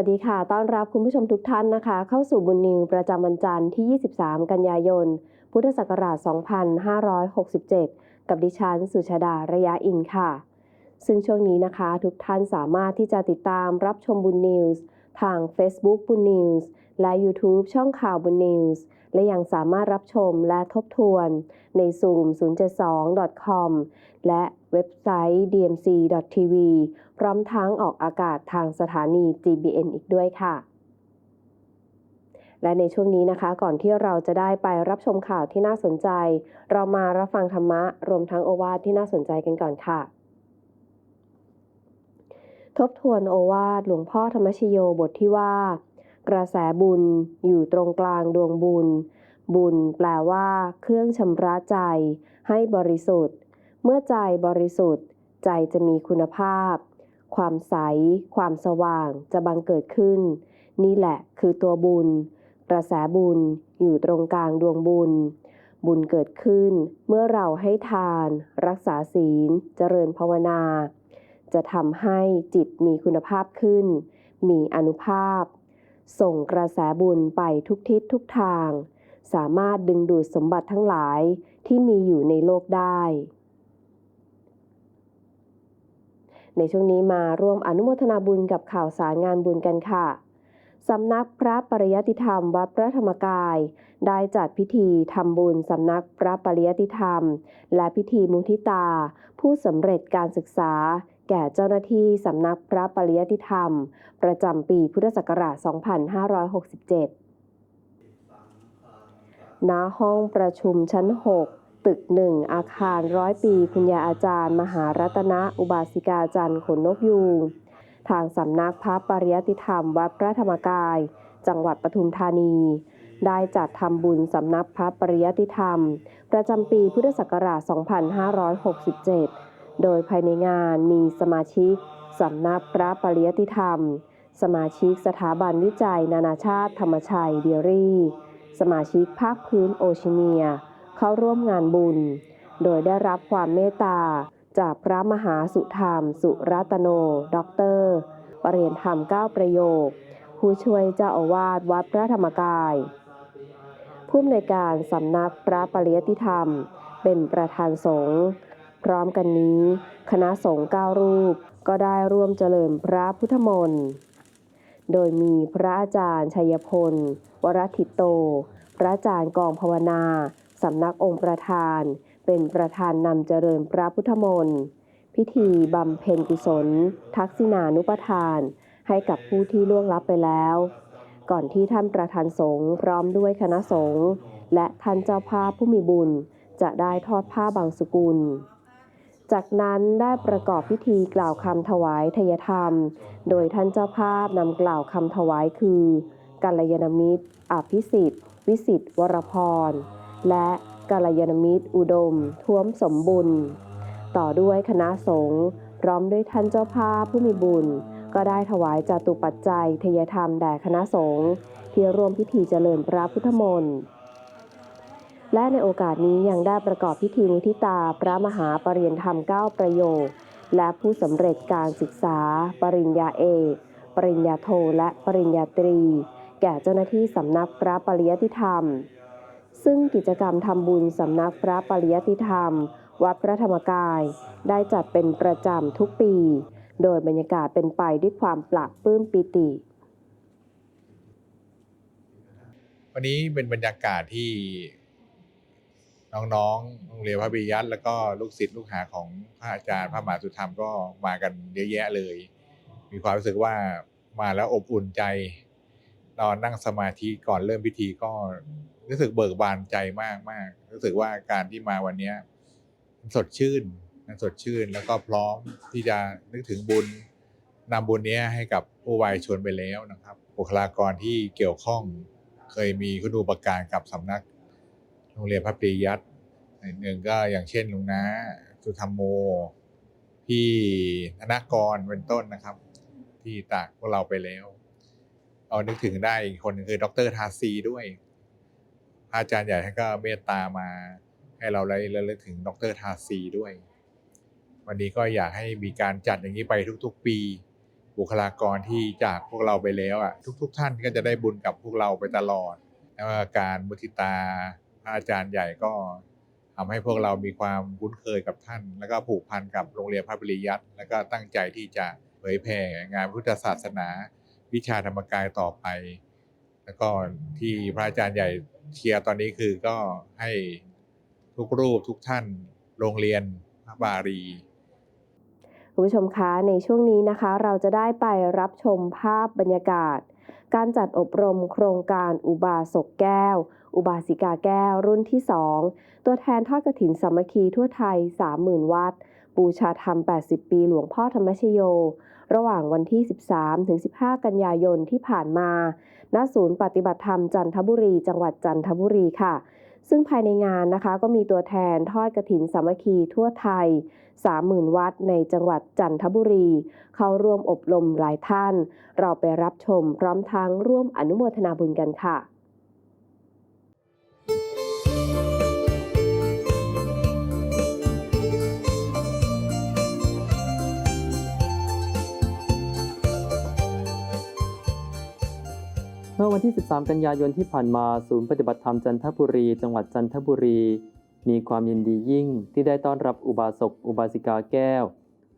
สวัสดีค่ะ ต้อนรับคุณผู้ชมทุกท่านนะคะ เข้าสู่บุญนิวประจำวันจันทร์ที่ 23 กันยายน พุทธศักราช 2567 กับดิฉัน สุชาดา ระยะอินค่ะ ซึ่งช่วงนี้นะคะ ทุกท่านสามารถที่จะติดตามรับชมบุญนิวส์ทาง Facebook บุญนิวส์ และ YouTube ช่องข่าวบุญนิวส์และยังสามารถรับชมและทบทวนใน zoom 072.com และเว็บไซต์ dmc.tv พร้อมทั้งออกอากาศทางสถานี GBN อีกด้วยค่ะ และในช่วงนี้นะคะ ก่อนที่เราจะได้ไปรับชมข่าวที่น่าสนใจ เรามารับฟังธรรมะ รวมทั้งโอวาทที่น่าสนใจกันก่อนค่ะทบทวนโอวาทหลวงพ่อธรรมชโยบทที่ว่า กระแสบุญอยู่ตรงกลางดวงบุญ บุญแปลว่า เครื่องชำระใจ ให้บริสุทธิ์ เมื่อใจบริสุทธิ์ ใจจะมีคุณภาพ ความใส ความสว่างจะบังเกิดขึ้น นี่แหละคือตัวบุญ กระแสบุญอยู่ตรงกลางดวงบุญ บุญเกิดขึ้น เมื่อเราให้ทาน รักษาศีล เจริญภาวนา จะทำให้จิตมีคุณภาพขึ้น มีอนุภาพ ส่งกระแสบุญไปทุกทิศทุกทาง สามารถดึงดูดสมบัติทั้งหลายที่มีอยู่ในโลกได้ ในช่วงนี้มาร่วมอนุโมทนาบุญกับข่าวสารงานบุญกันค่ะสำนักพระปริยติธรรมวัดพระธรรมกาย ได้จัดพิธีทำบุญสำนักพระปริยติธรรม และพิธีมุทิตา ผู้สำเร็จการศึกษา แก่เจ้าหน้าที่สำนักพระปริยติธรรม ประจำปีพุทธศักราช 2567 ณ ห้องประชุมชั้น 6 ตึก 1 อาคารร้อยปี คุณยาอาจารย์ มหารัตนะ อุบาสิกาจันทร์ขนนกยูงทางสำนักพระปริยติธรรม วัดพระธรรมกาย จังหวัดปทุมธานี ได้จัดทำบุญสำนักพระปริยติธรรม ประจำปีพุทธศักราช 2567 โดยภายในงานมีสมาชิกสำนักพระปริยติธรรม สมาชิกสถาบันวิจัยนานาชาติธรรมชัยเดียรี่ สมาชิกภาคพื้นโอชียเนีย เข้าร่วมงานบุญ โดยได้รับความเมตตา จากพระมหาสุธรรม สุรัตโน ด็อกเตอร์ปรริยนธรรม9ประโยค ผู้ช่วยเจ้าอาวาสวัดพระธรรมกาย ผู้อำนวยการสำนักพระปริยติธรรม เป็นประธานสงฆ์ พร้อมกันนี้ คณะสงฆ์9รูป ก็ได้ร่วมเจริญพระพุทธมนต์โดยมีพระอาจารย์ชัยพล วรทิตโต พระอาจารย์กองภาวนาสำนักองค์ประธาน เป็นประธานนำเจริญพระพุทธมนต์พิธีบำเพ็ญกุศล ทักษิณานุปทาน ให้กับผู้ที่ล่วงลับไปแล้ว ก่อนที่ท่านประธานสงฆ์พร้อมด้วยคณะสงฆ์และท่านเจ้าภาพผู้มีบุญ จะได้ทอดผ้าบางสกุล จากนั้นได้ประกอบพิธีกล่าวคำถวายทยธรรม โดยท่านเจ้าภาพนำกล่าวคำถวายคือกัลยาณมิตร อภิสิทธิ์ วิสิทธิ์ วรพร และกัลยาณมิตร อุดม ท้วมสมบุญ ต่อด้วยคณะสงฆ์พร้อมด้วยท่านเจ้าภาพผู้มีบุญ ก็ได้ถวายจตุปัจจัยทยธรรมแด่คณะสงฆ์ที่ร่วมพิธีเจริญพระพุทธมนต์ และในโอกาสนี้ยังได้ประกอบพิธีมุทิตาพระมหาปรริยนธรรม 9 ประโยค และผู้สำเร็จการศึกษา ปริญญาเอกปริญญาโทและปริญญาตรี แก่เจ้าหน้าที่สำนักพระปริยติธรรม ซึ่งกิจกรรมทำบุญสำนักพระปริยติธรรม วัดพระธรรมกาย ได้จัดเป็นประจำทุกปี โดยบรรยากาศเป็นไปด้วยความปราบปลื้มปิติวันนี้เป็นบรรยากาศที่ น้องๆโรงเรียนพระบิยัตแล้วก็ลูกศิษย์ลูกหาของพระอาจารย์พระมหาสุธรรมก็มากันเยอะแยะเลย มีความรู้สึกว่ามาแล้วอบอุ่นใจนอนนั่งสมาธิก่อนเริ่มพิธีก็รู้สึกเบิกบานใจมากมากรู้สึกว่าการที่มาวันนี้สดชื่นสดชื่นแล้วก็พร้อมที่จะนึกถึงบุญนำบุญนี้ให้กับผู้วายชนไปแล้วนะครับบุคลากรที่เกี่ยวข้องเคยมีคุณูปการกับสำนัก รงเรียนพระปริยัติหนึ่งก็อย่างเช่นลุงนะสุธรรมโม พี่ธนกรเป็นต้นนะครับ ที่ตากพวกเราไปแล้วเอานึกถึงได้อีกคนคือดรทาซีด้วยอาจารย์ใหญ่ท่านก็เมตตามาให้เราได้ระลึกถึงดรทาซีด้วย วันนี้ก็อยากให้มีการจัดอย่างนี้ไปทุก ๆ ปี บุคลากรที่จากพวกเราไปแล้วอะทุก ๆ ท่านก็จะได้บุญกับพวกเราไปตลอดแล้วการมุทิตา พระอาจารย์ใหญ่ก็ทำให้พวกเรามีความคุ้นเคยกับท่าน แล้วก็ผูกพันกับโรงเรียนพระปริยัติแล้วก็ตั้งใจที่จะเผยแผ่งานพุทธศาสนา วิชาธรรมกายต่อไป แล้วก็ที่พระอาจารย์ใหญ่เชียร์ตอนนี้คือก็ให้ทุกรูปทุกท่านโรงเรียนพระบารีคุณผู้ชมคะในช่วงนี้นะคะ เราจะได้ไปรับชมภาพบรรยากาศ การจัดอบรมโครงการอุบาสกแก้ว อุบาสิกาแก้วรุ่นที่ 2 ตัวแทนทอดกฐินสามัคคีทั่วไทย 30,000 วัด บูชาธรรม 80 ปีหลวงพ่อธรรมชโย ระหว่างวันที่ 13ถึง15 กันยายนที่ผ่านมา ณ ศูนย์ปฏิบัติธรรมจันทบุรี จังหวัดจันทบุรีค่ะซึ่งภายในงานนะคะก็มีตัวแทนทอดกฐินสามัคคีทั่วไทย 30,000 วัดในจังหวัดจันทบุรี เข้าร่วมอบรมหลายท่าน เราไปรับชมพร้อมทั้งร่วมอนุโมทนาบุญกันค่ะ มื่อวันที่ 13 กันยายนที่ผ่านมาศูนย์ปฏิบัติธรรมจันทบุรี จังหวัดจันทบุรี มีความยินดียิ่งที่ได้ต้อนรับอุบาสกอุบาสิกาแก้ว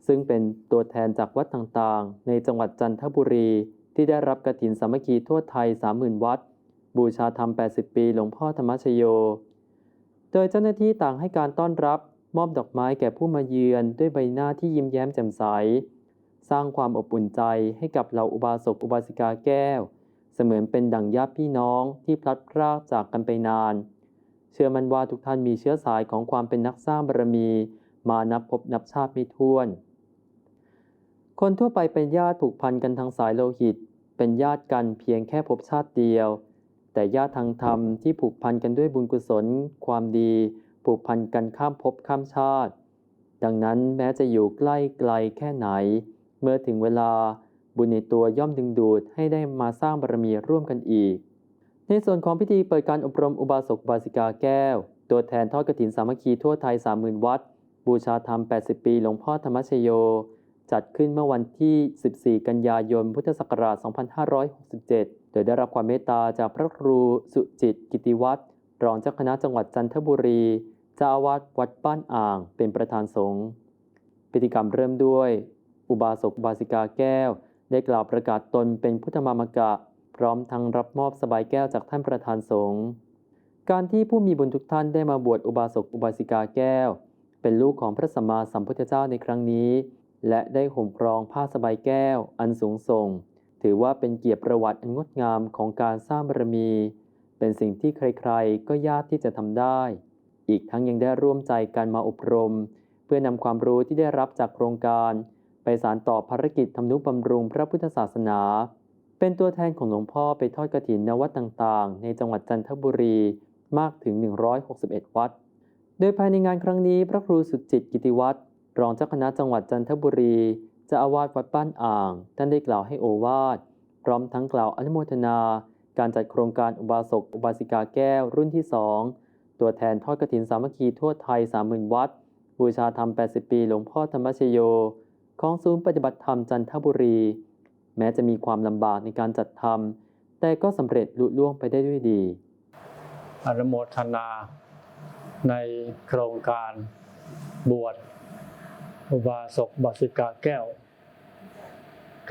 ซึ่งเป็นตัวแทนจากวัดต่างๆ ในจังหวัดจันทบุรี ที่ได้รับกฐินสามัคคีทั่วไทย 30,000 วัด บูชาธรรม 80 ปีหลวงพ่อธรรมชโย โดยเจ้าหน้าที่ต่างให้การต้อนรับมอบดอกไม้แก่ผู้มาเยือนด้วยใบหน้าที่ยิ้มแย้มแจ่มใส สร้างความอบอุ่นใจให้กับเหล่าอุบาสกอุบาสิกาแก้ว เสมือนเป็นดั่งญาติพี่น้องที่พลัดพรากจากกันไปนาน เชื่อมันว่าทุกท่านมีเชื้อสายของความเป็นนักสร้างบารมี มานับพบนับชาติไม่ถ้วน คนทั่วไปเป็นญาติผูกพันกันทางสายโลหิต เป็นญาติกันเพียงแค่พบชาติเดียว แต่ญาติทางธรรมที่ผูกพันกันด้วยบุญกุศล ความดี ผูกพันกันข้ามภพข้ามชาติ ดังนั้นแม้จะอยู่ใกล้ไกลแค่ไหน เมื่อถึงเวลา บุญในตัวย่อมดึงดูดให้ได้มาสร้างบารมีร่วมกันอีก ในส่วนของพิธีเปิดการอบรมอุบาสกบาสิกาแก้ว ตัวแทนทอดกฐินสามัคคีทั่วไทย 30,000 วัด บูชาธรรม 80 ปีหลวงพ่อธรรมชโย จัดขึ้นเมื่อวันที่ 14 กันยายน พุทธศักราช 2567 โดยได้รับความเมตตาจากพระครูสุจิตกิติวัตรรองเจ้าคณะจังหวัดจันทบุรีเจ้าอาวาสวัดบ้านอ่าง เป็นประธานสงฆ์พิธีกรรมเริ่มด้วย อุบาสกอุบาสิกาแก้ว ได้กล่าวประกาศตนเป็นพุทธมามกะ พร้อมทั้งรับมอบสบายแก้วจากท่านประธานสงฆ์การที่ผู้มีบุญทุกท่านได้มาบวชอุบาสกอุบาสิกาแก้ว เป็นลูกของพระสัมมาสัมพุทธเจ้าในครั้งนี้ และได้ห่มครองผ้าสบายแก้ว อันสูงส่ง ถือว่าเป็นเกียรติประวัติอันงดงามของการสร้างบารมี เป็นสิ่งที่ใครๆ ก็ยากที่จะทำได้ อีกทั้งยังได้ร่วมใจกันมาอบรม เพื่อนำความรู้ที่ได้รับจากโครงการ ไปสารต่อภารกิจทำนุบำรุงพระพุทธศาสนา เป็นตัวแทนของหลวงพ่อไปทอดกฐินนวัดต่างๆ ในจังหวัดจันทบุรีมากถึง 161 วัด โดยภายในงานครั้งนี้พระครูสุจิตกิติวัตรรองเจ้าคณะจังหวัดจันทบุรีจะอาวาสวัดบ้านอ่าง ท่านได้กล่าวให้โอวาทพร้อมทั้งกล่าวอนุโมทนา การจัดโครงการอุบาสกอุบาสิกาแก้วรุ่นที่ 2 ตัวแทนทอดกฐินสามัคคีทั่วไทย 30,000 วัด บูชาธรรม 80 ปี หลวงพ่อธรรมชโย ของศูนย์ปฏิบัติธรรมจันทบุรี แม้จะมีความลำบากในการจัดทำแต่ก็สำเร็จลุล่วงไปได้ด้วยดี อนุโมทนา ในโครงการบวชอุบาสกบาสิกาแก้ว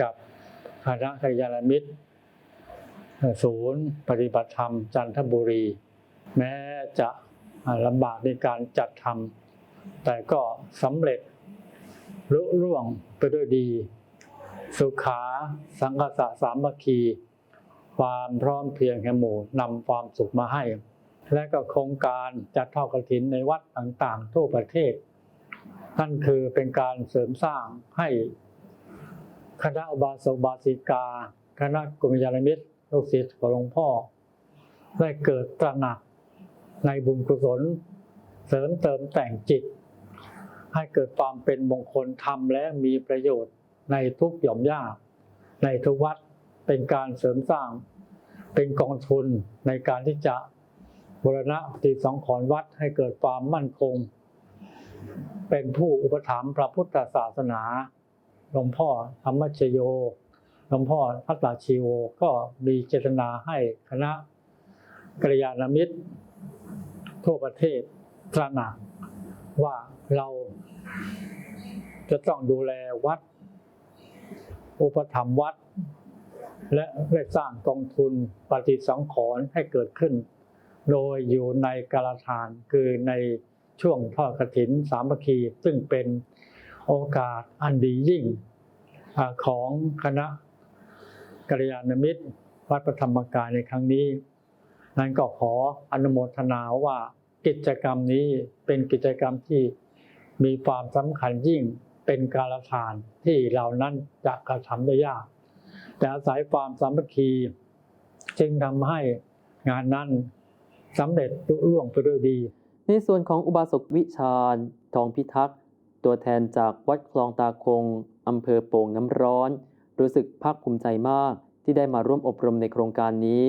กับคณะกัลยาณมิตร ศูนย์ปฏิบัติธรรมจันทบุรี แม้จะลำบากในการจัดทำแต่ก็สำเร็จ รุ่ร่วงไปด้วยดี สุขา สังกสะสามัคคี ความพร้อมเพรียงแห่งหมู่นำความสุขมาให้ และก็โครงการจัดทอดกฐินในวัดต่างๆ ทั่วประเทศ นั่นคือเป็นการเสริมสร้างให้คณะอุบาสกบาสิกา คณะกรมยานมิตรลูกศิษย์ของหลวงพ่อ ได้เกิดตระหนักในบุญกุศล เสริมเติมแต่งจิต ให้เกิดความเป็นมงคลธรรมและมีประโยชน์ในทุกหย่อมย่าในทุกวัดเป็นการเสริมสร้าง เป็นกองทุนในการที่จะบรณะปฏิสังขรณ์วัดให้เกิดความมั่นคง เป็นผู้อุปถัมภ์พระพุทธศาสนาหลวงพ่อธรรมชโยหลวงพ่อพัตตาชีโวก็มีเจตนาให้คณะกัลยาณมิตร ทั่วประเทศตระหนักว่าเรา จะต้องดูแลวัด อุปถัมภ์วัด และได้สร้างกองทุนปฏิสังขรณ์ให้เกิดขึ้น โดยอยู่ในกาลทานคือในช่วงทอดกฐินสามัคคี ซึ่งเป็นโอกาสอันดียิ่งของคณะกัลยาณมิตรวัดพระธรรมกายในครั้งนี้ นั้นก็ขออนุโมทนาว่ากิจกรรมนี้เป็นกิจกรรมที่ มีความสำคัญยิ่งเป็นการทานที่เรานั้นจะกระทำได้ยาก แต่อาศัยความสามัคคีจึงทำให้งานนั้นสำเร็จลุล่วงไปด้วยดี ในส่วนของอุบาสกวิชาญทองพิทักษ์ ตัวแทนจากวัดคลองตาคงอำเภอโป่งน้ำร้อน รู้สึกภาคภูมิใจมากที่ได้มาร่วมอบรมในโครงการนี้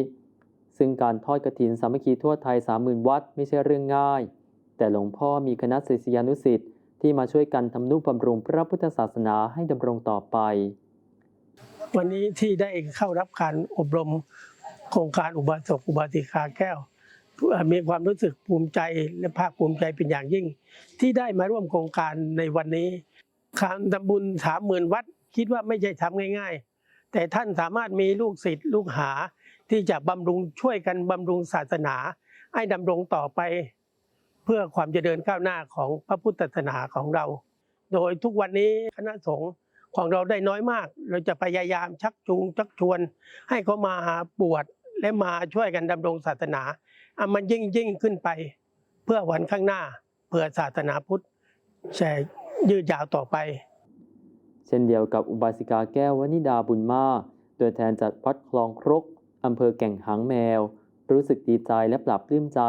ซึ่งการทอดกฐินสามัคคีทั่วไทย 30,000 วัดไม่ใช่เรื่องง่าย แต่หลวงพ่อมีคณะศิษยานุศิษย์ ที่มาช่วยกันทำนุบำรุงพระพุทธศาสนาให้ดำรงต่อไป วันนี้ที่ได้เข้ารับการอบรมโครงการอุบาสกอุบาสิกาแก้ว มีความรู้สึกภูมิใจและภาคภูมิใจเป็นอย่างยิ่ง ที่ได้มาร่วมโครงการในวันนี้การทำบุญสามหมื่นวัด คิดว่าไม่ใช่ทำง่าย ๆ แต่ท่านสามารถมีลูกศิษย์ลูกหาที่จะบำรุงช่วยกันบำรุงศาสนา ให้ดำรงต่อไป เพื่อความเจริญก้าวหน้าของพระพุทธศาสนาของเรา โดยทุกวันนี้คณะสงฆ์ของเราได้น้อยมาก เราจะพยายามชักจูงชักชวน ให้เขามาบวชและมาช่วยกันดำรงศาสนาอะมันยิ่งยิ่งขึ้นไป เพื่อวันข้างหน้าเพื่อศาสนาพุทธจะยืดยาวต่อไป เช่นเดียวกับอุบาสิกาแก้ววนิดาบุญมาตัวแทนจากวัดคลองครกอำเภอแก่งหางแมว รู้สึกดีใจและปรับปลื้มใจ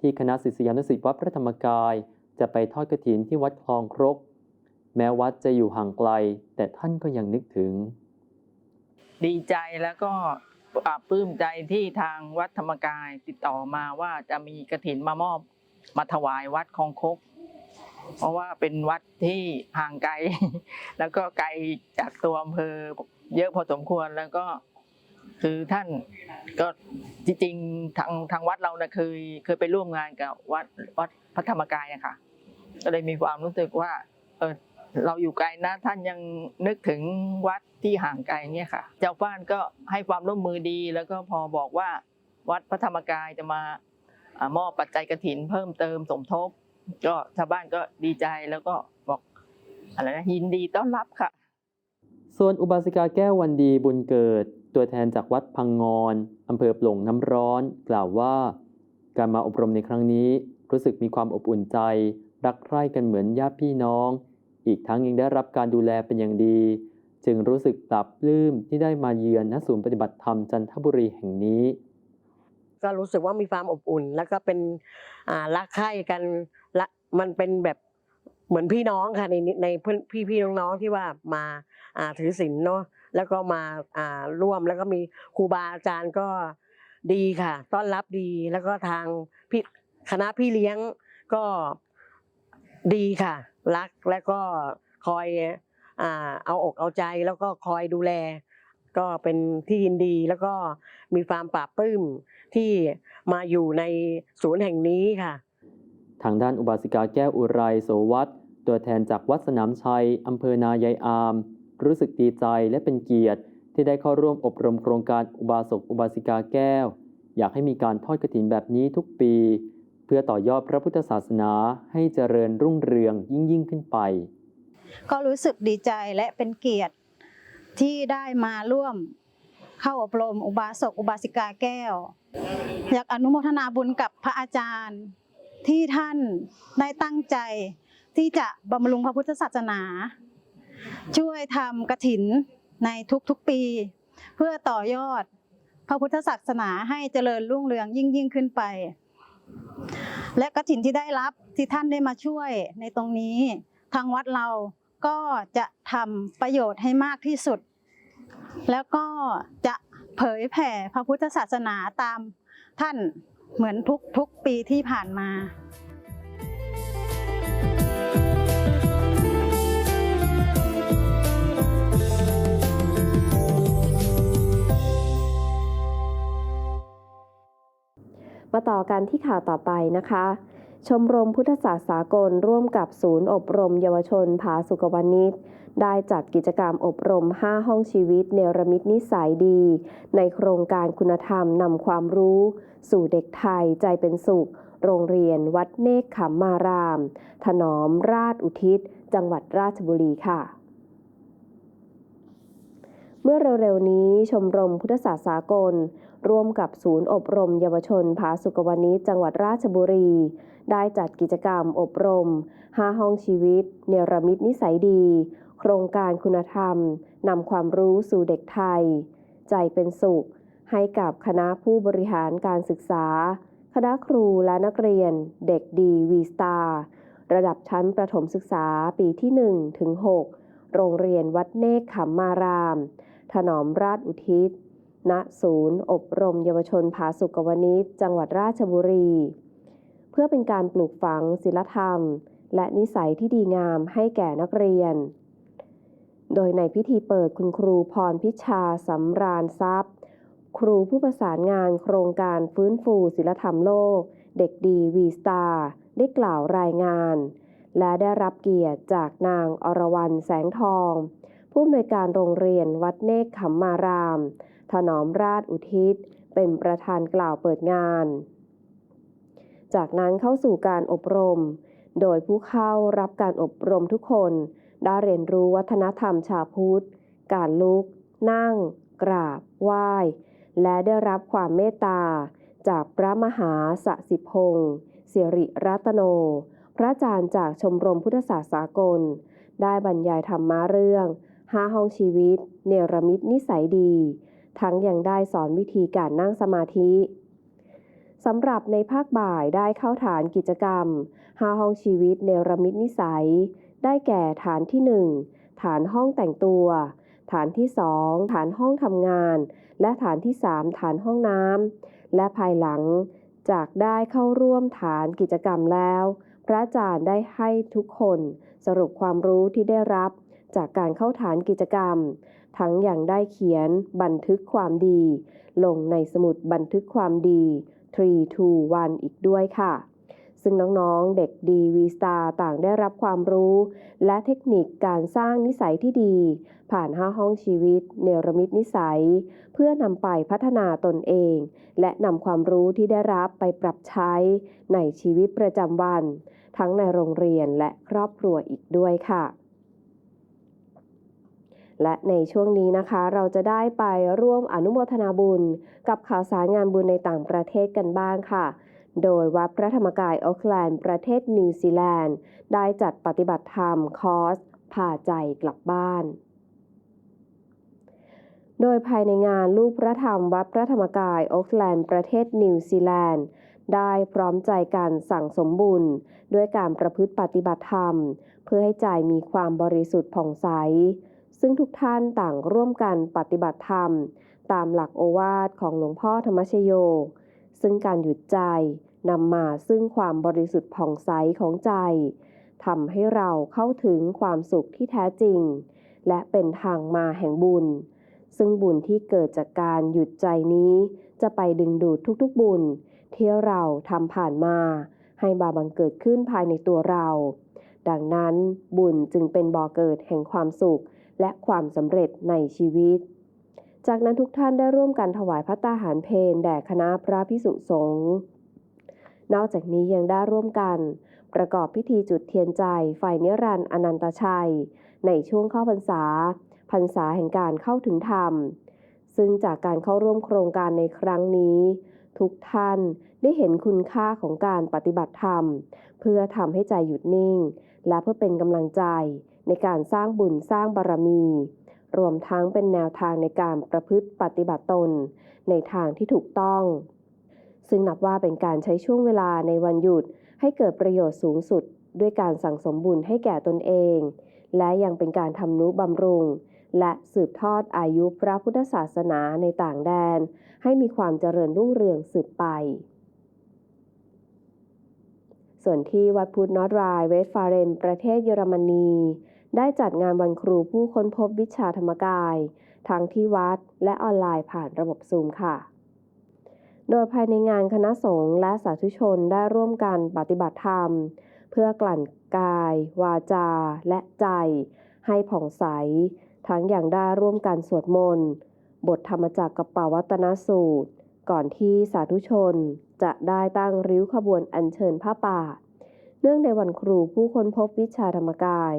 ที่คณะศิษยานุศิษย์วัดพระธรรมกาย จะไปทอดกฐินที่วัดคลองครก แม้วัดจะอยู่ห่างไกล แต่ท่านก็ยังนึกถึง ดีใจแล้วก็ปลาบปลื้มใจที่ทางวัดธรรมกายติดต่อมาว่าจะมีกระถินมามอบมาถวายวัดคลองคก เพราะว่าเป็นวัดที่ห่างไกล แล้วก็ไกลจากตัวอำเภอเยอะพอสมควรแล้วก็ คือท่านก็จริงๆทางทางวัดเราน่ะเคยเคยไปร่วมงานกับวัดวัดพระธรรมกายนะคะก็เลยมีความรู้สึกว่าเออเราอยู่ไกลนะท่านยังนึกถึงวัดที่ห่างไกลเนี่ยค่ะ เจ้าบ้านก็ให้ความร่วมมือดี แล้วก็พอบอกว่าวัดพระธรรมกายจะมาอามอบปัจจัยกฐินเพิ่มเติมสมทบ ก็ชาวบ้านก็ดีใจแล้วก็บอกอะไรนะยินดีต้อนรับค่ะ ส่วนอุบาสิกาแก้ววันดีบุญเกิด ตัวแทนจากวัดพังงอนอำเภอโปร่งน้ำร้อน กล่าวว่า การมาอบรมในครั้งนี้ รู้สึกมีความอบอุ่นใจ รักใคร่กันเหมือนญาติพี่น้อง อีกทั้งยังได้รับการดูแลเป็นอย่างดี จึงรู้สึกปรับลื้มที่ได้มาเยือนณศูนย์ปฏิบัติธรรมจันทบุรีแห่งนี้ ก็รู้สึกว่ามีความอบอุ่น แล้วก็เป็นรักใคร่กันละมันเป็นแบบเหมือนพี่น้องค่ะในในเพื่อนพี่พี่น้องๆที่ว่ามาถือศีลเนาะ แล้วก็มาอ่าร่วมแล้วก็มีครูบาอาจารย์ก็ดีค่ะ ต้อนรับดีแล้วก็ทางพี่คณะพี่เลี้ยงก็ดีค่ะ รักและก็คอยอ่าเอาอกเอาใจแล้วก็คอยดูแล ก็เป็นที่ยินดีแล้วก็มีความปราบปลื้มที่มาอยู่ในศูนย์แห่งนี้ค่ะ ทางด้านอุบาสิกาแก้วอุไรโสวัตตัวแทนจากวัดสนามชัยอำเภอนายายอาม รู้สึกดีใจและเป็นเกียรติที่ได้เข้าร่วมอบรมโครงการอุบาสกอุบาสิกาแก้ว อยากให้มีการทอดกฐินแบบนี้ทุกปี เพื่อต่อยอดพระพุทธศาสนาให้เจริญรุ่งเรืองยิ่งยิ่งขึ้นไป ก็รู้สึกดีใจและเป็นเกียรติที่ได้มาร่วมเข้าอบรมอุบาสกอุบาสิกาแก้ว อยากอนุโมทนาบุญกับพระอาจารย์ ที่ท่านได้ตั้งใจที่จะบำรุงพระพุทธศาสนา ช่วยทำกระถินในทุกๆปี เพื่อต่อยอดพระพุทธศาสนาให้เจริญรุ่งเรืองยิ่งยิ่งขึ้นไป และกระถินที่ได้รับที่ท่านได้มาช่วยในตรงนี้ ทางวัดเราก็จะทำประโยชน์ให้มากที่สุด แล้วก็จะเผยแผ่พระพุทธศาสนาตามท่านเหมือนทุกทุกปีที่ผ่านมา มาต่อกันที่ข่าวต่อไปนะคะ ชมรมพุทธศาสตร์สากลร่วมกับศูนย์อบรมเยาวชนผาสุกวณิชได้จัดกิจกรรมอบรม 5 ห้องชีวิตเนรมิตนิสัยดี ในโครงการคุณธรรมนำความรู้ สู่เด็กไทยใจเป็นสุข โรงเรียนวัดเนคขมมาราม ถนอมราชอุทิศ จังหวัดราชบุรีค่ะเมื่อเร็วๆนี้ชมรมพุทธศาสตร์สากล ร่วมกับศูนย์อบรมเยาวชนผาสุกวณิชจังหวัดราชบุรี ได้จัดกิจกรรมอบรม 5 ห้องชีวิต เนรมิตนิสัยดี โครงการคุณธรรม นำความรู้สู่เด็กไทย ใจเป็นสุข ให้กับคณะผู้บริหารการศึกษา คณะครูและนักเรียน เด็กดีวีสตาร์ระดับชั้นประถมศึกษาปีที่1ถึง6โรงเรียนวัดเนคขมมาราม ถนอมราชอุทิศ ณศูนย์อบรมเยาวชนผาสุกวณิชจังหวัดราชบุรี เพื่อเป็นการปลูกฝังศีลธรรม และนิสัยที่ดีงามให้แก่นักเรียน โดยในพิธีเปิดคุณครูพรพิชาสำราญทรัพย์ ครูผู้ประสานงานโครงการฟื้นฟูศิลธรรมโลก เด็กดีวีสตาร์ได้กล่าวรายงาน และได้รับเกียรติจากนางอรวรรณแสงทอง ผู้อำนวยการโรงเรียนวัดเนคขมมาราม ถนอมราชอุทิศ เป็นประธานกล่าวเปิดงาน จากนั้นเข้าสู่การอบรม โดยผู้เข้ารับการอบรมทุกคน ได้เรียนรู้วัฒนธรรมชาวพุทธ การลุก นั่ง กราบ ไหว้ และได้รับความเมตตา จากพระมหาสสิพงศ์สิริรัตโน พระอาจารย์จากชมรมพุทธศาสตร์สากล ได้บรรยายธรรมะเรื่องห้าห้องชีวิต เนรมิตนิสัยดี ทั้งยังได้สอนวิธีการนั่งสมาธิสำหรับในภาคบ่ายได้เข้าฐานกิจกรรม5ห้องชีวิตเนรมิตนิสัย ได้แก่ฐานที่ 1 ฐานห้องแต่งตัว ฐานที่ 2 ฐานห้องทำงาน และฐานที่ 3 ฐานห้องน้ำและภายหลังจากได้เข้าร่วมฐานกิจกรรมแล้ว พระอาจารย์ได้ให้ทุกคน สรุปความรู้ที่ได้รับ จากการเข้าฐานกิจกรรม ทั้งอย่างได้เขียนบันทึกความดี ลงในสมุดบันทึกความดี 3 2 1 อีกด้วยค่ะ ซึ่งน้องๆ เด็กดีวีสตาต่างได้รับความรู้ และเทคนิคการสร้างนิสัยที่ดี ผ่าน 5 ห้องชีวิต เนรมิตนิสัย เพื่อนำไปพัฒนาตนเอง และนำความรู้ที่ได้รับไปปรับใช้ในชีวิตประจำวัน ทั้งในโรงเรียนและครอบครัวอีกด้วยค่ะ และในช่วงนี้นะคะเราจะได้ไปร่วมอนุโมทนาบุญ กับข่าวสารงานบุญในต่างประเทศกันบ้างค่ะ โดยวัดพระธรรมกายโอคแลนด์ประเทศนิวซีแลนด์ ได้จัดปฏิบัติธรรมคอร์สพาใจกลับบ้านโดยภายในงานลูกพระธรรมวัดพระธรรมกายโอคแลนด์ประเทศนิวซีแลนด์ ได้พร้อมใจกันสั่งสมบุญ ด้วยการประพฤติปฏิบัติธรรม เพื่อให้ใจมีความบริสุทธิ์ผ่องใส ซึ่งทุกท่านต่างร่วมกันปฏิบัติธรรม ตามหลักโอวาทของหลวงพ่อธรรมชโย ซึ่งการหยุดใจนำมาซึ่งความบริสุทธิ์ผ่องใสของใจทำให้เราเข้าถึงความสุขที่แท้จริง และเป็นทางมาแห่งบุญ ซึ่งบุญที่เกิดจากการหยุดใจนี้ จะไปดึงดูดทุกๆบุญ ที่เราทำผ่านมา ให้บาบังเกิดขึ้นภายในตัวเรา ดังนั้นบุญจึงเป็นบ่อเกิดแห่งความสุข และความสำเร็จในชีวิต จากนั้นทุกท่านได้ร่วมกันถวายพระตาหารเพลแด่คณะพระพิสุสงฆ์นอกจากนี้ยังได้ร่วมกัน ประกอบพิธีจุดเทียนใจไฟนิรันดร์อนันตชัย ในช่วงเข้าพรรษา พรรษาแห่งการเข้าถึงธรรม ซึ่งจากการเข้าร่วมโครงการในครั้งนี้ ทุกท่านได้เห็นคุณค่าของการปฏิบัติธรรม เพื่อทำให้ใจหยุดนิ่ง และเพื่อเป็นกำลังใจ ในการสร้างบุญสร้างบารมี รวมทั้งเป็นแนวทางในการประพฤติปฏิบัติตน ในทางที่ถูกต้อง ซึ่งนับว่าเป็นการใช้ช่วงเวลาในวันหยุดให้เกิดประโยชน์สูงสุด ด้วยการสั่งสมบุญให้แก่ตนเอง และยังเป็นการทำนุบำรุง และสืบทอดอายุพระพุทธศาสนาในต่างแดน ให้มีความเจริญรุ่งเรืองสืบไป ส่วนที่วัดพุทธนอตรายเวสฟาเรน ประเทศเยอรมนี ได้จัดงานวันครูผู้ค้นพบวิชาธรรมกาย ทั้งที่วัดและออนไลน์ผ่านระบบซูมค่ะ โดยภายในงานคณะสงฆ์และสาธุชนได้ร่วมกันปฏิบัติธรรม เพื่อกลั่นกาย วาจา และใจ ให้ผ่องใส ทั้งอย่างได้ร่วมกันสวดมนต์บทธรรมจักรกับปวัตนสูตร ก่อนที่สาธุชนจะได้ตั้งริ้วขบวนอัญเชิญผ้าป่า เนื่องในวันครูผู้ค้นพบวิชาธรรมกาย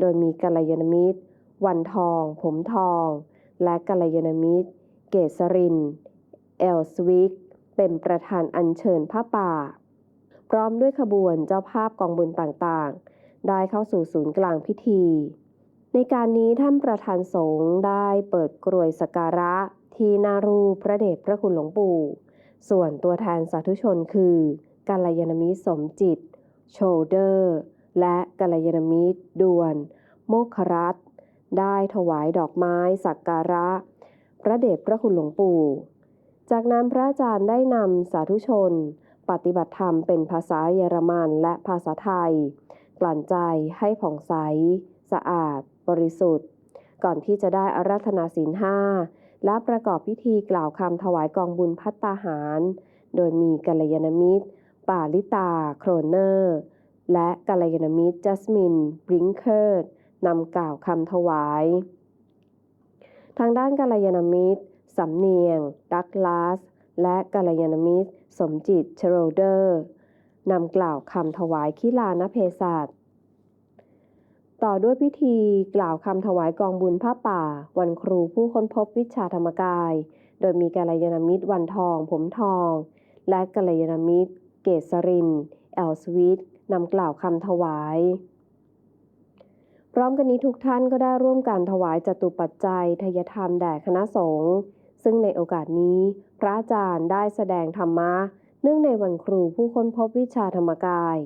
โดยมีกัลยาณมิตร วันทอง ผมทอง และกัลยาณมิตร เกษริน เอลสวิก เป็นประธานอัญเชิญผ้าป่า พร้อมด้วยขบวนเจ้าภาพกองบุญต่างๆ ได้เข้าสู่ศูนย์กลางพิธี ในการนี้ท่านประธานสงฆ์ได้เปิดกรวยสการะที่นารูพระเดชพระคุณหลวงปู่ ส่วนตัวแทนสาธุชนคือกัลยาณมิตรสมจิต โชเดอร์ และกัลยาณมิตรด่วน โมคครัตได้ถวายดอกไม้สักการะ พระเดชพระคุณหลวงปู่ จากนั้นพระอาจารย์ได้นำสาธุชน ปฏิบัติธรรมเป็นภาษาเยอรมันและภาษาไทย กลั่นใจให้ผ่องใส สะอาด บริสุทธิ์ ก่อนที่จะได้อาราธนาศีลห้าและประกอบพิธีกล่าวคำถวายกองบุญพัตตาหาร โดยมีกัลยาณมิตร ป่าลิตา โครเนอร์ และกัลยาณมิตรจัสมินบริงเคิร์ดนำกล่าวคำถวาย ทางด้านกัลยาณมิตรสำเนียง ดักลาส และกัลยาณมิตร สมจิตเชโรเดอร์นำกล่าวคำถวายคิลานเพศัตต่อด้วยพิธีกล่าวคำถวายกองบุญผ้าป่า วันครูผู้ค้นพบวิชาธรรมกาย โดยมีกัลยาณมิตรวันทอง ผมทอง และกัลยาณมิตร เกษริน แอลสวิต นำกล่าวคำถวาย พร้อมกันนี้ทุกท่านก็ได้ร่วมกันถวายจตุปัจจัยทยธรรมแด่คณะสงฆ์ซึ่งในโอกาสนี้ พระอาจารย์ได้แสดงธรรมะ เนื่องในวันครูผู้ค้นพบวิชาธรรมกาย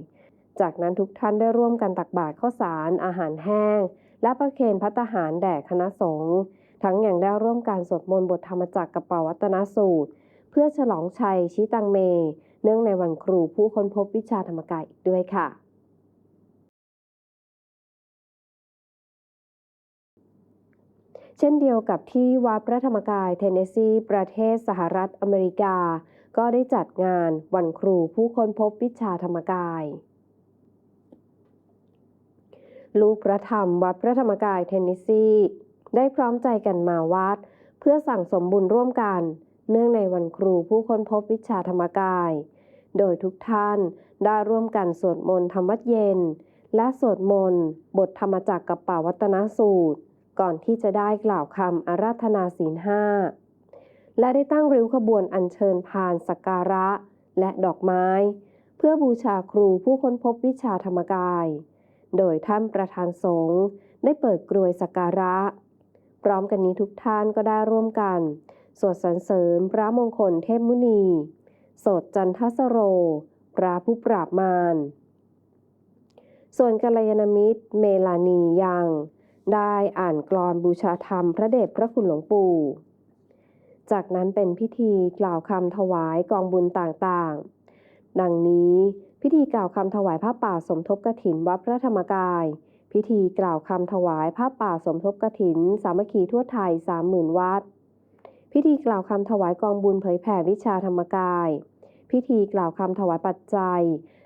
จากนั้นทุกท่านได้ร่วมกันตักบาตรข้าวสารอาหารแห้ง และประเคนพัตตาหารแด่คณะสงฆ์ทั้งอย่างได้ร่วมการสวดมนต์บทธรรมจักรกับปวัตนสูตร เพื่อฉลองชัยชิตังเม เนื่องในวันครูผู้ค้นพบวิชาธรรมกายอีกด้วยค่ะ เช่นเดียวกับที่วัดพระธรรมกายเทนเนสซี ประเทศสหรัฐอเมริกา ก็ได้จัดงานวันครูผู้ค้นพบวิชาธรรมกายลูกพระธรรมวัดพระธรรมกายเทนเนสซี ได้พร้อมใจกันมาวัด เพื่อสั่งสมบุญร่วมกัน เนื่องในวันครูผู้ค้นพบวิชาธรรมกาย โดยทุกท่านได้ร่วมกันสวดมนต์ธรรมวัดเย็น และสวดมนต์บทธรรมจักรกับป่าวัตนสูตร ก่อนที่จะได้กล่าวคำอาราธนาศีลห้าและได้ตั้งริ้วขบวนอัญเชิญพานสักการะ และดอกไม้ เพื่อบูชาครูผู้ค้นพบวิชาธรรมกาย โดยท่านประธานสงฆ์ได้เปิดกรวยสักการะ พร้อมกันนี้ทุกท่านก็ได้ร่วมกัน สวดสรรเสริญพระมงคลเทพมุนี สดจันทสโร พระผู้ปราบมาร ส่วนกัลยาณมิตร เมลานียัง ได้อ่านกลอนบูชาธรรมพระเดชพระคุณหลวงปู่ จากนั้นเป็นพิธีกล่าวคำถวายกองบุญต่างๆ ดังนี้พิธีกล่าวคำถวายผ้าป่าสมทบกฐินวัดพระธรรมกาย พิธีกล่าวคำถวายผ้าป่าสมทบกฐิน สามัคคีทั่วไทยสามหมื่นวัด พิธีกล่าวคำถวายกองบุญเผยแผ่วิชาธรรมกาย พิธีกล่าวคำถวายปัจจัย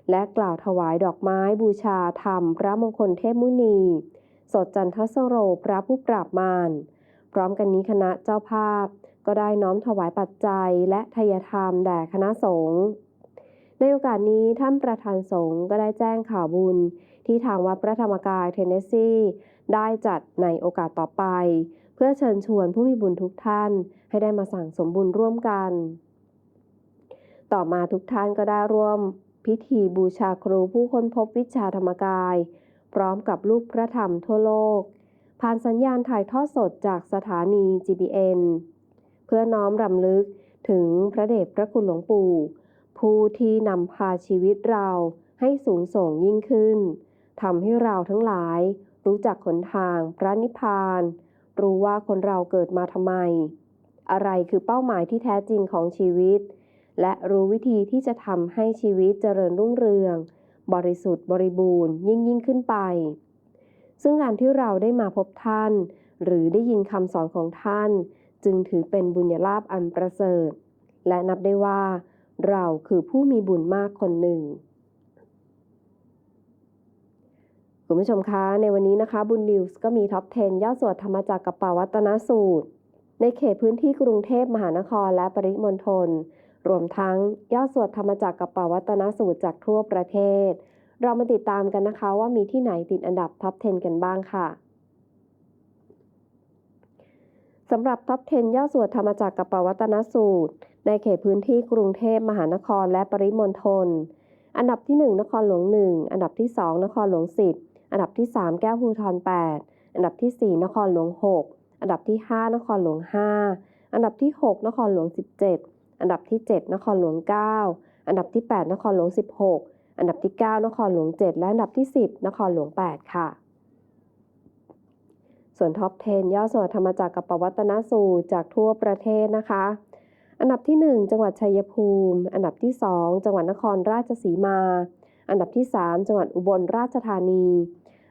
และกล่าวถวายดอกไม้บูชาธรรม พระมงคลเทพมุนี สดจันทสโรพระผู้ปราบมาร พร้อมกันนี้คณะเจ้าภาพ ก็ได้น้อมถวายปัจจัยและทยธรรมแด่คณะสงฆ์ในโอกาสนี้ท่านประธานสงฆ์ก็ได้แจ้งข่าวบุญ ที่ทางวัดพระธรรมกายเทนเนสซีได้จัดในโอกาสต่อไป พื่อเชิญชวนผู้มีบุญทุกท่าน ให้ได้มาสั่งสมบุญร่วมกัน ต่อมาทุกท่านก็ได้ร่วม พิธีบูชาครูผู้ค้นพบวิชาธรรมกาย พร้อมกับลูกพระธรรมทั่วโลก ผ่านสัญญาณถ่ายทอดสดจากสถานี GBN เพื่อน้อมรำลึกถึงพระเดชพระคุณหลวงปู่ ผู้ที่นำพาชีวิตเราให้สูงส่งยิ่งขึ้นทำให้เราทั้งหลาย รู้จักหนทางพระนิพพาน รู้ว่าคนเราเกิดมาทำไม อะไรคือเป้าหมายที่แท้จริงของชีวิต และรู้วิธีที่จะทำให้ชีวิตเจริญรุ่งเรือง บริสุทธิ์บริบูรณ์ ยิ่งยิ่งขึ้นไป ซึ่งการที่เราได้มาพบท่าน หรือได้ยินคำสอนของท่าน จึงถือเป็นบุญญาลาภอันประเสริฐ และนับได้ว่า เราคือผู้มีบุญมากคนหนึ่ง คุณผู้ชมคะในวันนี้นะคะบุญนิวส์ก็มีท็อป 10ยอดสวดธรรมจักรกับปาวัตนสูตร ในเขตพื้นที่กรุงเทพมหานครและปริมณฑลรวมทั้งยอดสวดธรรมจักรกับปาวัตนสูตรจากทั่วประเทศ เรามาติดตามกันนะคะว่ามีที่ไหนติดอันดับท็อป 10 กันบ้างค่ะสำหรับท็อป 10ยอดสวดธรรมจักรกับปาวัตนสูตร ในเขตพื้นที่กรุงเทพมหานครและปริมณฑลอันดับที่ 1 นครหลวง 1 อันดับที่ 2 นครหลวง 10 อันดับที่ 3 แก้วภูทร8 อันดับที่ 4 นครหลวง 6 อันดับที่ 5 นครหลวง 5 อันดับที่ 6 นครหลวง 17 อันดับที่ 7 นครหลวง 9 อันดับที่ 8 นครหลวง 16 อันดับที่ 9 นครหลวง 7 และอันดับที่ 10 นครหลวง 8 ค่ะ ส่วนท็อป 10 ย่อส่วนธรรมจักรกับปวัตนสูตรจากทั่วประเทศนะคะ อันดับที่ 1 จังหวัดชัยภูมิ อันดับที่ 2 จังหวัดนครราชสีมา อันดับที่ 3 จังหวัดอุบลราชธานี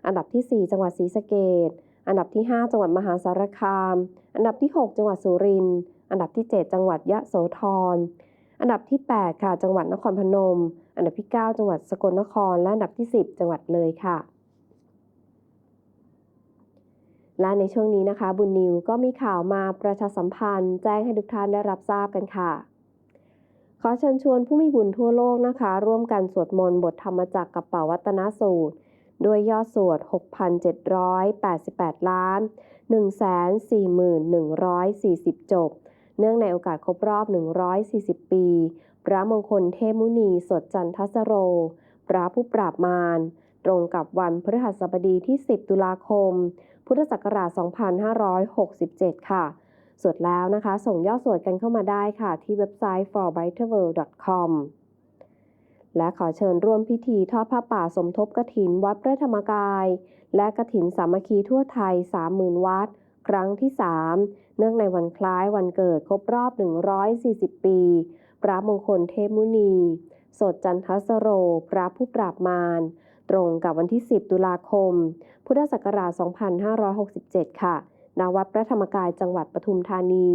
อันดับที่ 4 จังหวัดศรีสะเกษอันดับที่ 5 จังหวัดมหาสารคาม อันดับที่ 6 จังหวัดสุรินทร์ อันดับที่ 7 จังหวัดยะโสธร อันดับที่ 8 ค่ะ จังหวัดนครพนม อันดับที่ 9 จังหวัดสกลนคร และอันดับที่ 10 จังหวัดเลยค่ะ และในช่วงนี้นะคะ บุญนิวก็มีข่าวมาประชาสัมพันธ์ แจ้งให้ทุกท่านได้รับทราบกันค่ะ ขอเชิญชวนผู้มีบุญทั่วโลกนะคะ ร่วมกันสวดมนต์บทธรรมจักรกับเป่าวัตนสูตร ด้วยยอดสวด 6,788 ล้าน 141,140 จบ เนื่องในโอกาสครบรอบ 140 ปี พระมงคลเทพมุนีสดจันทสโร พระผู้ปราบมาร ตรงกับวันพฤหัสบดีที่ 10 ตุลาคม พุทธศักราช 2567 ค่ะ สวดแล้วนะคะ ส่งยอดสวดกันเข้ามาได้ค่ะ ที่เว็บไซต์ forbitterworld.com และขอเชิญร่วมพิธีทอดผ้าป่าสมทบกฐินวัดพระธรรมกาย และกฐินสามัคคีทั่วไทย 30,000 วัด ครั้งที่ 3 เนื่องในวันคล้ายวันเกิดครบรอบ 140 ปี พระมงคลเทพมุนี สดจันทสโร พระผู้ปราบมาร ตรงกับวันที่ 10 ตุลาคม พุทธศักราช 2567 ค่ะณวัดพระธรรมกายจังหวัดปทุมธานี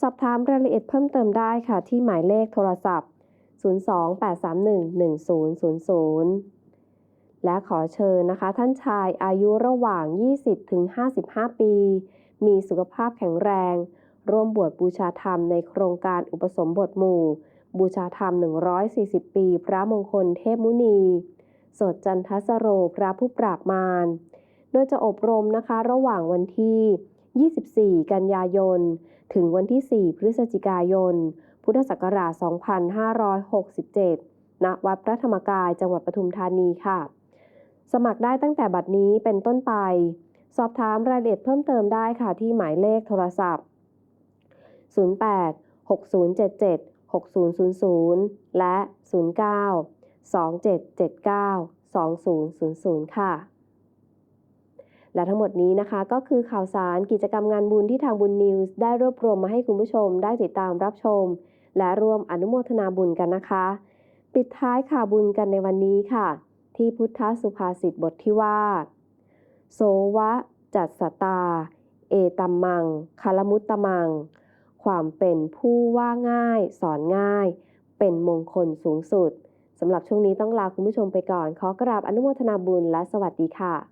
สอบถามรายละเอียดเพิ่มเติมได้ค่ะที่หมายเลขโทรศัพท์ 028311000 และขอเชิญนะคะ ท่านชายอายุระหว่าง 20-55 ปี มีสุขภาพแข็งแรง ร่วมบวชบูชาธรรมในโครงการอุปสมบทหมู่ บูชาธรรม 140 ปี พระมงคลเทพมุนี สดจันทสโรพระผู้ปราบมาร โดยจะอบรมนะคะระหว่างวันที่ 24 กันยายน ถึงวันที่ 4 พฤศจิกายน พุทธศักราช 2567 ณ วัดพระธรรมกายจังหวัดปทุมธานีค่ะ สมัครได้ตั้งแต่บัดนี้เป็นต้นไป สอบถามรายละเอียดเพิ่มเติมได้ค่ะที่หมายเลขโทรศัพท์ 08 6077 6000 และ 09 2779 2000 ค่ะ และทั้งหมดนี้นะคะก็คือข่าวสารกิจกรรมงานบุญที่ทางบุญนิวส์ได้รวบรวมมาให้คุณผู้ชมได้ติดตามรับชม และร่วมอนุโมทนาบุญกันนะคะ ปิดท้ายข่าวบุญกันในวันนี้ค่ะ ที่พุทธสุภาษิตบทที่ว่า โสวะ จัดสตา เอตัมมังคารมุตตมัง ความเป็นผู้ว่าง่าย สอนง่าย เป็นมงคลสูงสุดสำหรับช่วงนี้ต้องลาคุณผู้ชมไปก่อน ขอกราบอนุโมทนาบุญและสวัสดีค่ะ